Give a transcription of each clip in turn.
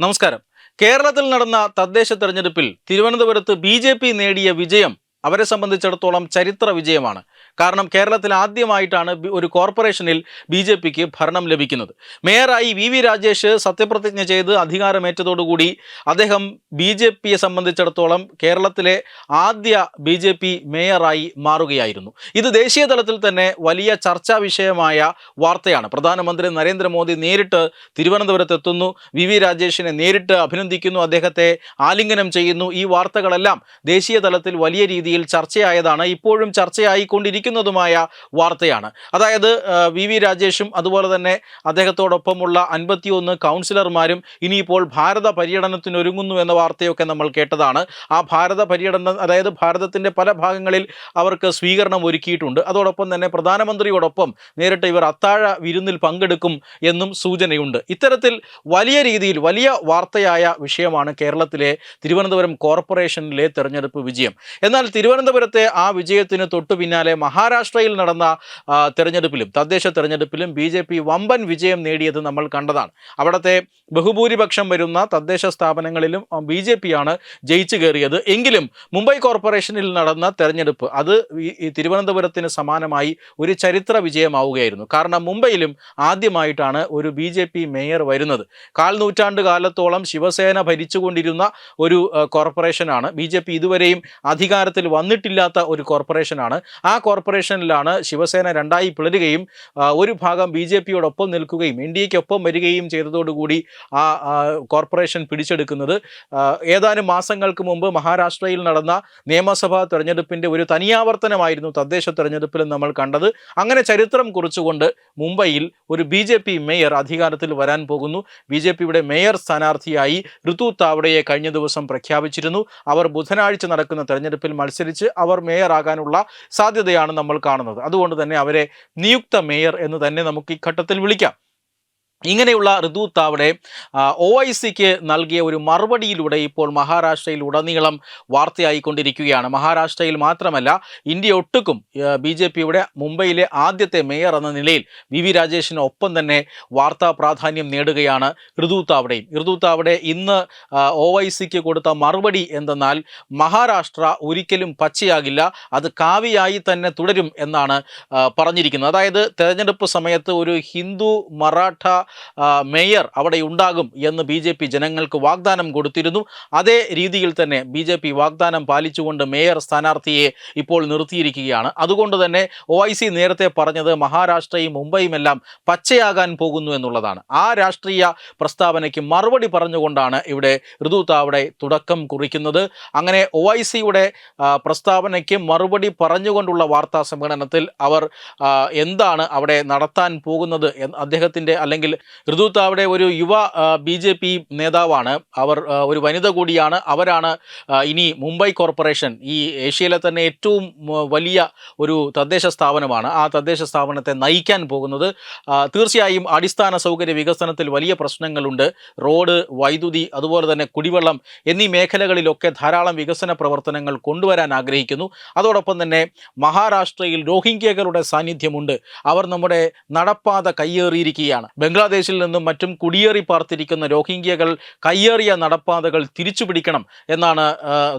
നമസ്കാരം. കേരളത്തിൽ നടന്ന തദ്ദേശ തെരഞ്ഞെടുപ്പിൽ തിരുവനന്തപുരത്ത് ബി നേടിയ വിജയം അവരെ സംബന്ധിച്ചിടത്തോളം ചരിത്ര വിജയമാണ്. കാരണം കേരളത്തിൽ ആദ്യമായിട്ടാണ് ഒരു കോർപ്പറേഷനിൽ ബി ജെ പിക്ക് ഭരണം ലഭിക്കുന്നത്. മേയറായി വി വി രാജേഷ് സത്യപ്രതിജ്ഞ ചെയ്ത് അധികാരമേറ്റതോടുകൂടി അദ്ദേഹം ബി ജെ പിയെ സംബന്ധിച്ചിടത്തോളം കേരളത്തിലെ ആദ്യ ബി ജെ പി മേയറായി മാറുകയായിരുന്നു. ഇത് ദേശീയ തലത്തിൽ തന്നെ വലിയ ചർച്ചാ വിഷയമായ വാർത്തയാണ്. പ്രധാനമന്ത്രി നരേന്ദ്രമോദി നേരിട്ട് തിരുവനന്തപുരത്തെത്തുന്നു. വി വി രാജേഷിനെ നേരിട്ട് അഭിനന്ദിക്കുന്നു. അദ്ദേഹത്തെ ആലിംഗനം ചെയ്യുന്നു. ഈ വാർത്തകളെല്ലാം ദേശീയ തലത്തിൽ വലിയ രീതിയിൽ ചർച്ചയായതാണ്. ഇപ്പോഴും ചർച്ചയായിക്കൊണ്ടിരിക്കുന്നതുമായ വാർത്തയാണ്. അതായത് വി വി രാജേഷും അതുപോലെ തന്നെ അദ്ദേഹത്തോടൊപ്പമുള്ള അൻപത്തിയൊന്ന് കൗൺസിലർമാരും ഇനിയിപ്പോൾ ഭാരത പര്യടനത്തിനൊരുങ്ങുന്നു എന്ന വാർത്തയൊക്കെ നമ്മൾ കേട്ടതാണ്. ആ ഭാരത പര്യടനം അതായത് ഭാരതത്തിന്റെ പല ഭാഗങ്ങളിൽ അവർക്ക് സ്വീകരണം ഒരുക്കിയിട്ടുണ്ട്. അതോടൊപ്പം തന്നെ പ്രധാനമന്ത്രിയോടൊപ്പം നേരിട്ട് ഇവർ അത്താഴ വിരുന്നിൽ പങ്കെടുക്കും എന്നും സൂചനയുണ്ട്. ഇത്തരത്തിൽ വലിയ രീതിയിൽ വലിയ വാർത്തയായ വിഷയമാണ് കേരളത്തിലെ തിരുവനന്തപുരം കോർപ്പറേഷനിലെ തെരഞ്ഞെടുപ്പ് വിജയം. എന്നാൽ തിരുവനന്തപുരത്തെ ആ വിജയത്തിന് തൊട്ടു പിന്നാലെ മഹാരാഷ്ട്രയിൽ നടന്ന തിരഞ്ഞെടുപ്പിലും തദ്ദേശ തെരഞ്ഞെടുപ്പിലും ബി ജെ പി വമ്പൻ വിജയം നേടിയത് നമ്മൾ കണ്ടതാണ്. അവിടുത്തെ ബഹുഭൂരിപക്ഷം വരുന്ന തദ്ദേശ സ്ഥാപനങ്ങളിലും ബി ജെ പി ആണ് ജയിച്ചു കയറിയത്. എങ്കിലും മുംബൈ കോർപ്പറേഷനിൽ നടന്ന തെരഞ്ഞെടുപ്പ് അത് ഈ- തിരുവനന്തപുരത്തിന് സമാനമായി ഒരു ചരിത്ര വിജയമാവുകയായിരുന്നു. കാരണം മുംബൈയിലും ആദ്യമായിട്ടാണ് ഒരു ബി ജെ പി മേയർ വരുന്നത്. കാൽ നൂറ്റാണ്ട് കാലത്തോളം ശിവസേന ഭരിച്ചുകൊണ്ടിരുന്ന ഒരു കോർപ്പറേഷനാണ്. ബി ജെ പി ഇതുവരെയും അധികാരത്തിൽ വന്നിട്ടില്ലാത്ത ഒരു കോർപ്പറേഷനാണ്. ആ കോർപ്പറേഷനിലാണ് ശിവസേന രണ്ടായി പിളരുകയും ഒരു ഭാഗം ബി ജെ പിയോടൊപ്പം നിൽക്കുകയും എൻ ഡി എക്കൊപ്പം വരികയും ചെയ്തതോടുകൂടി ആ കോർപ്പറേഷൻ പിടിച്ചെടുക്കുന്നത്. ഏതാനും മാസങ്ങൾക്ക് മുമ്പ് മഹാരാഷ്ട്രയിൽ നടന്ന നിയമസഭാ തെരഞ്ഞെടുപ്പിന്റെ ഒരു തനിയാവർത്തനമായിരുന്നു തദ്ദേശ തെരഞ്ഞെടുപ്പിൽ നമ്മൾ കണ്ടത്. അങ്ങനെ ചരിത്രം കുറിച്ചുകൊണ്ട് മുംബൈയിൽ ഒരു ബി ജെ പി മേയർ അധികാരത്തിൽ വരാൻ പോകുന്നു. ബി ജെ പിയുടെ മേയർ സ്ഥാനാർത്ഥിയായി ഋതു താവടയെ കഴിഞ്ഞ ദിവസം പ്രഖ്യാപിച്ചിരുന്നു. അവർ ബുധനാഴ്ച നടക്കുന്ന തെരഞ്ഞെടുപ്പിൽ മത്സരിച്ച് അവർ മേയറാകാനുള്ള സാധ്യതയാണ് നമ്മൾ കാണുന്നത്. അതുകൊണ്ട് തന്നെ അവരെ നിയുക്ത മേയർ എന്ന് തന്നെ നമുക്ക് ഈ ഘട്ടത്തിൽ വിളിക്കാം. ഇങ്ങനെയുള്ള ഋതു താവടെ ഒ ഐ സിക്ക് നൽകിയ ഒരു മറുപടിയിലൂടെ ഇപ്പോൾ മഹാരാഷ്ട്രയിൽ ഉടനീളം വാർത്തയായിക്കൊണ്ടിരിക്കുകയാണ്. മഹാരാഷ്ട്രയിൽ മാത്രമല്ല ഇന്ത്യ ഒട്ടുക്കും ബി ജെ പിയുടെ മുംബൈയിലെ ആദ്യത്തെ മേയർ എന്ന നിലയിൽ വി വി രാജേഷിന് ഒപ്പം തന്നെ വാർത്താ പ്രാധാന്യം നേടുകയാണ് ഋതു താവടെയും ഋതു താവടെ ഇന്ന് ഒ ഐ സിക്ക് കൊടുത്ത മറുപടി എന്തെന്നാൽ മഹാരാഷ്ട്ര ഒരിക്കലും പച്ചയാകില്ല അത് കാവിയായി തന്നെ തുടരും എന്നാണ് പറഞ്ഞിരിക്കുന്നത്. അതായത് തെരഞ്ഞെടുപ്പ് സമയത്ത് ഒരു ഹിന്ദു മറാഠ മേയർ അവിടെ ഉണ്ടാകും എന്ന് ബി ജെ പി ജനങ്ങൾക്ക് വാഗ്ദാനം കൊടുത്തിരുന്നു. അതേ രീതിയിൽ തന്നെ ബി ജെ പി വാഗ്ദാനം പാലിച്ചുകൊണ്ട് മേയർ സ്ഥാനാർത്ഥിയെ ഇപ്പോൾ നിർത്തിയിരിക്കുകയാണ്. അതുകൊണ്ട് തന്നെ ഒ ഐ സി നേരത്തെ പറഞ്ഞത് മഹാരാഷ്ട്രയും മുംബൈയുമെല്ലാം പച്ചയാകാൻ പോകുന്നു എന്നുള്ളതാണ്. ആ രാഷ്ട്രീയ പ്രസ്താവനയ്ക്ക് മറുപടി പറഞ്ഞുകൊണ്ടാണ് ഇവിടെ ഋതു താവടെ തുടക്കം കുറിക്കുന്നത്. അങ്ങനെ ഒ ഐ സിയുടെ പ്രസ്താവനയ്ക്ക് മറുപടി പറഞ്ഞുകൊണ്ടുള്ള വാർത്താ സമ്മേളനത്തിൽ അവർ എന്താണ് അവിടെ നടത്താൻ പോകുന്നത് അദ്ദേഹത്തിന്റെ അല്ലെങ്കിൽ ഋതു താവടെ ഒരു യുവ ബി ജെ പി നേതാവാണ്. അവർ ഒരു വനിത കൂടിയാണ്. അവരാണ് ഇനി മുംബൈ കോർപ്പറേഷൻ ഈ ഏഷ്യയിലെ തന്നെ ഏറ്റവും വലിയ ഒരു തദ്ദേശ സ്ഥാപനമാണ്. ആ തദ്ദേശ സ്ഥാപനത്തെ നയിക്കാൻ പോകുന്നത് തീർച്ചയായും അടിസ്ഥാന സൗകര്യ വികസനത്തിൽ വലിയ പ്രശ്നങ്ങളുണ്ട്. റോഡ് വൈദ്യുതി അതുപോലെ തന്നെ കുടിവെള്ളം എന്നീ മേഖലകളിലൊക്കെ ധാരാളം വികസന പ്രവർത്തനങ്ങൾ കൊണ്ടുവരാൻ ആഗ്രഹിക്കുന്നു. അതോടൊപ്പം തന്നെ മഹാരാഷ്ട്രയിൽ രോഹിംഗ്യകളുടെ സാന്നിധ്യമുണ്ട്. അവർ നമ്മുടെ നടപ്പാത കയ്യേറിയിരിക്കുകയാണ്. ബംഗ്ലാദേശിൽ നിന്നും മറ്റും കുടിയേറി പാർത്തിരിക്കുന്ന രോഹിംഗ്യകൾ കയ്യേറിയ നടപ്പാതകൾ തിരിച്ചു പിടിക്കണം എന്നാണ്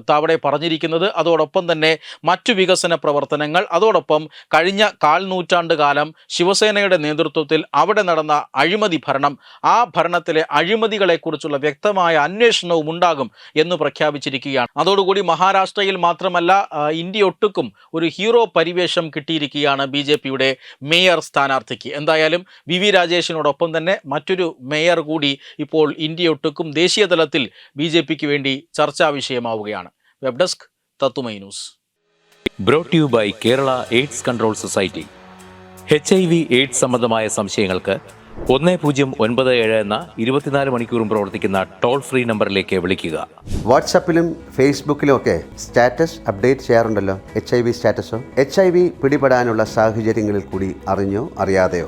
താവടെ പറഞ്ഞിരിക്കുന്നത്. അതോടൊപ്പം തന്നെ മറ്റു വികസന പ്രവർത്തനങ്ങൾ അതോടൊപ്പം കഴിഞ്ഞ കാൽ നൂറ്റാണ്ട് കാലം ശിവസേനയുടെ നേതൃത്വത്തിൽ അവിടെ നടന്ന അഴിമതി ഭരണം ആ ഭരണത്തിലെ അഴിമതികളെക്കുറിച്ചുള്ള വ്യക്തമായ അന്വേഷണവും ഉണ്ടാകും എന്ന് പ്രഖ്യാപിച്ചിരിക്കുകയാണ്. അതോടുകൂടി മഹാരാഷ്ട്രയിൽ മാത്രമല്ല ഇന്ത്യ ഒട്ടുക്കും ഒരു ഹീറോ പരിവേഷം കിട്ടിയിരിക്കുകയാണ് ബി മേയർ സ്ഥാനാർത്ഥിക്ക്. എന്തായാലും വി വി രാജേഷിനോടൊപ്പം തന്നെ മറ്റൊരു മേയർ കൂടി ഇപ്പോൾ ഇന്ത്യ ഒട്ടുക്കും ദേശീയ തലത്തിൽ ബി ജെ പിക്ക് വേണ്ടി ചർച്ചാ വിഷയമാവുകയാണ്. വെബ് ഡെസ്ക് തത്തുമൈ news. Brought you by Kerala AIDS control society H I V AIDS സംബന്ധമായ സംശയങ്ങൾക്ക് ഒന്ന് പൂജ്യം ഒൻപത് ഏഴ് എന്ന ഇരുപത്തിനാല് മണിക്കൂറും പ്രവർത്തിക്കുന്ന ടോൾ ഫ്രീ നമ്പറിലേക്ക് വിളിക്കുക. വാട്സാപ്പിലും ഫേസ്ബുക്കിലും ഒക്കെ സ്റ്റാറ്റസ് അപ്ഡേറ്റ് ചെയ്യാറുണ്ടല്ലോ എച്ച് ഐ വി സ്റ്റാറ്റസോ? എച്ച് ഐ വി പിടിപെടാനുള്ള സാഹചര്യങ്ങളിൽ കൂടി അറിഞ്ഞോ അറിയാതെയോ?